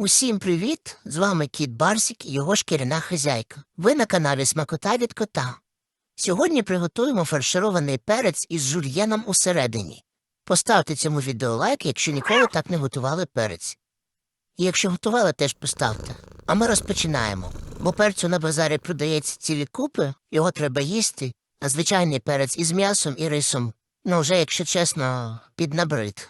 Усім привіт! З вами кіт Барсік і його шкіряна хазяйка. Ви на каналі Смакота від кота. Сьогодні приготуємо фарширований перець із жульєном усередині. Поставте цьому відео лайк, якщо ніколи так не готували перець. І якщо готували, теж поставте. А ми розпочинаємо. Бо перцю на базарі продається цілі купи, його треба їсти, а звичайний перець із м'ясом і рисом, ну вже, якщо чесно, під набрид.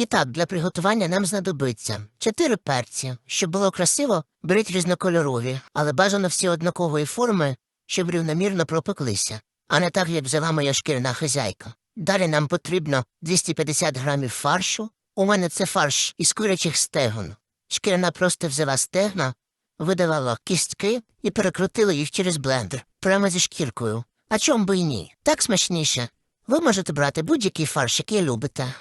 І так, для приготування нам знадобиться чотири перці. Щоб було красиво, беріть різнокольорові, але бажано всі однакової форми, щоб рівномірно пропеклися, а не так, як взяла моя шкіряна хазяйка. Далі нам потрібно 250 грамів фаршу. У мене це фарш із курячих стегон. Шкіряна просто взяла стегна, видавала кістки і перекрутила їх через блендер, прямо зі шкіркою. А чом би й ні? Так смачніше. Ви можете брати будь-який фарш, який любите.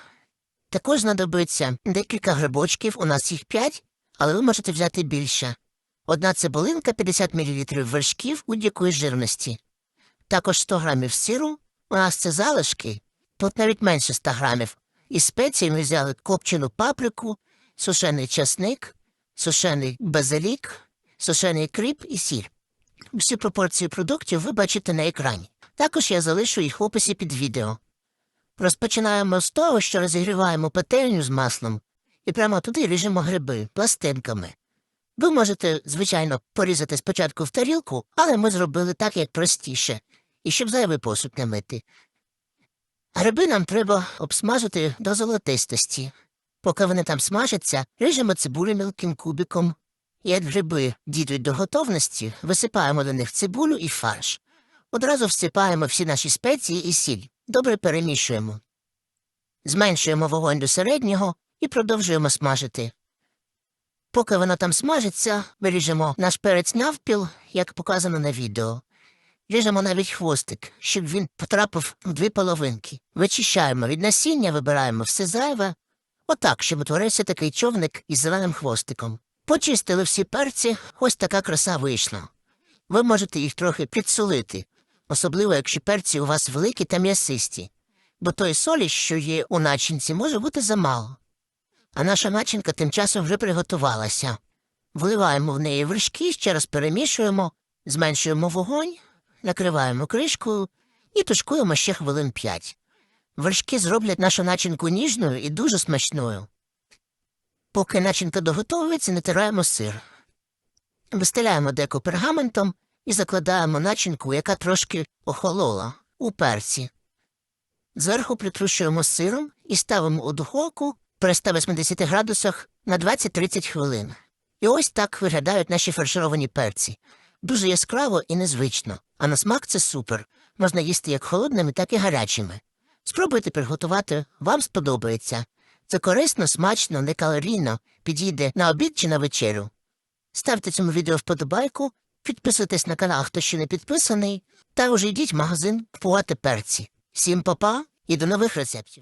Також знадобиться декілька грибочків, у нас їх п'ять, але ви можете взяти більше. Одна цибулинка, 50 мл вершків будь-якої жирності. Також 100 грамів сиру, у нас це залишки, тут навіть менше 100 грамів. Із спецій ми взяли копчену паприку, сушений часник, сушений базилік, сушений кріп і сіль. Всі пропорції продуктів ви бачите на екрані. Також я залишу їх в описі під відео. Розпочинаємо з того, що розігріваємо пательню з маслом і прямо туди ріжемо гриби пластинками. Ви можете, звичайно, порізати спочатку в тарілку, але ми зробили так, як простіше, і щоб зайвий посуд не мити. Гриби нам треба обсмажити до золотистості. Поки вони там смажаться, ріжемо цибулю мілким кубиком. Як гриби дійдуть до готовності, висипаємо до них цибулю і фарш. Одразу всипаємо всі наші спеції і сіль. Добре перемішуємо. Зменшуємо вогонь до середнього і продовжуємо смажити. Поки воно там смажиться, виріжемо наш перець навпіл, як показано на відео. Ріжемо навіть хвостик, щоб він потрапив в дві половинки. Вичищаємо від насіння, вибираємо все зайве. Отак, щоб утворився такий човник із зеленим хвостиком. Почистили всі перці, ось така краса вийшла. Ви можете їх трохи підсолити, особливо якщо перці у вас великі та м'ясисті, бо той солі, що є у начинці, може бути замало. А наша начинка тим часом вже приготувалася. Вливаємо в неї вершки, ще раз перемішуємо, зменшуємо вогонь, накриваємо кришкою і тушкуємо ще хвилин п'ять. Вершки зроблять нашу начинку ніжною і дуже смачною. Поки начинка доготовується, натираємо сир. Вистеляємо деко пергаментом і закладаємо начинку, яка трошки охолола, у перці. Зверху притрушуємо сиром і ставимо у духовку при 180 градусах на 20-30 хвилин. І ось так виглядають наші фаршировані перці. Дуже яскраво і незвично, а на смак це супер. Можна їсти як холодними, так і гарячими. Спробуйте приготувати, вам сподобається. Це корисно, смачно, некалорійно, підійде на обід чи на вечерю. Ставте цьому відео вподобайку, підписуйтесь на канал, хто ще не підписаний, та вже йдіть в магазин купувати перці. Всім па-па і до нових рецептів.